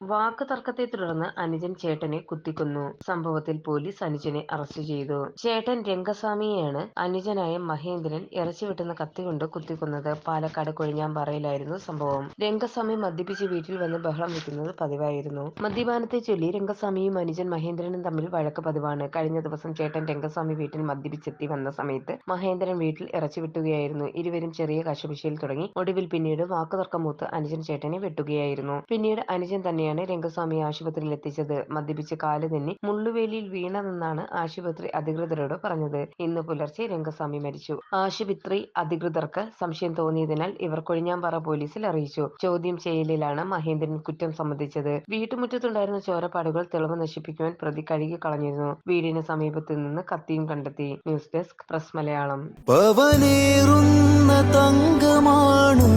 വാക്ക് തർക്കത്തെ തുടർന്ന് അനുജൻ ചേട്ടനെ കുത്തിക്കൊന്നു. സംഭവത്തിൽ പോലീസ് അനുജനെ അറസ്റ്റ് ചെയ്തു. ചേട്ടൻ രംഗസ്വാമിയെയാണ് അനുജനായ മഹേന്ദ്രൻ ഇറച്ചി വെട്ടുന്ന കത്തികൊണ്ട് കുത്തിക്കൊന്നത്. പാലക്കാട് കൊഴിഞ്ഞാമ്പാറയിലായിരുന്നു സംഭവം. രംഗസ്വാമി മദ്യപിച്ച് വീട്ടിൽ വന്ന് ബഹളം വെക്കുന്നത് പതിവായിരുന്നു. മദ്യപാനത്തെ ചൊല്ലി രംഗസ്വാമിയും അനുജൻ മഹേന്ദ്രനും തമ്മിൽ വഴക്ക് പതിവാണ്. കഴിഞ്ഞ ദിവസം ചേട്ടൻ രംഗസ്വാമി വീട്ടിൽ മദ്യപിച്ചെത്തി വന്ന സമയത്ത് മഹേന്ദ്രൻ വീട്ടിൽ ഇറച്ചി വെട്ടുകയായിരുന്നു. ഇരുവരും ചെറിയ കശപിശയിൽ തുടങ്ങി. ഒടുവിൽ പിന്നീട് വാക്കുതർക്കം മൂത്ത് അനുജൻ ചേട്ടനെ വെട്ടുകയായിരുന്നു. പിന്നീട് അനുജൻ തന്നെയാണ് രംഗസ്വാമിയെ ആശുപത്രിയിൽ എത്തിച്ചത് മദ്യപിച്ച് കാൽ തെന്നി മുള്ളുവേലിയിൽ വീണതെന്നാണ് ആശുപത്രി അധികൃതരോട് പറഞ്ഞത്. ഇന്ന് പുലർച്ചെ രംഗസ്വാമി മരിച്ചു. ആശുപത്രി അധികൃതർക്ക് സംശയം തോന്നിയതിനാൽ ഇവർ കൊഴിഞ്ഞാമ്പാറ പോലീസിൽ അറിയിച്ചു. ചോദ്യം ചെയ്യലിലാണ് മഹേന്ദ്രൻ കുറ്റം സമ്മതിച്ചത്. വീട്ടുമുറ്റത്തുണ്ടായിരുന്ന ചോരപ്പാടുകൾ തെളിവ് നശിപ്പിക്കുവാൻ പ്രതി കഴുകി കളഞ്ഞിരുന്നു. വീടിന് സമീപത്ത് നിന്ന് കത്തിയും കണ്ടെത്തി. News desk press Malayalam. തങ്കമാണു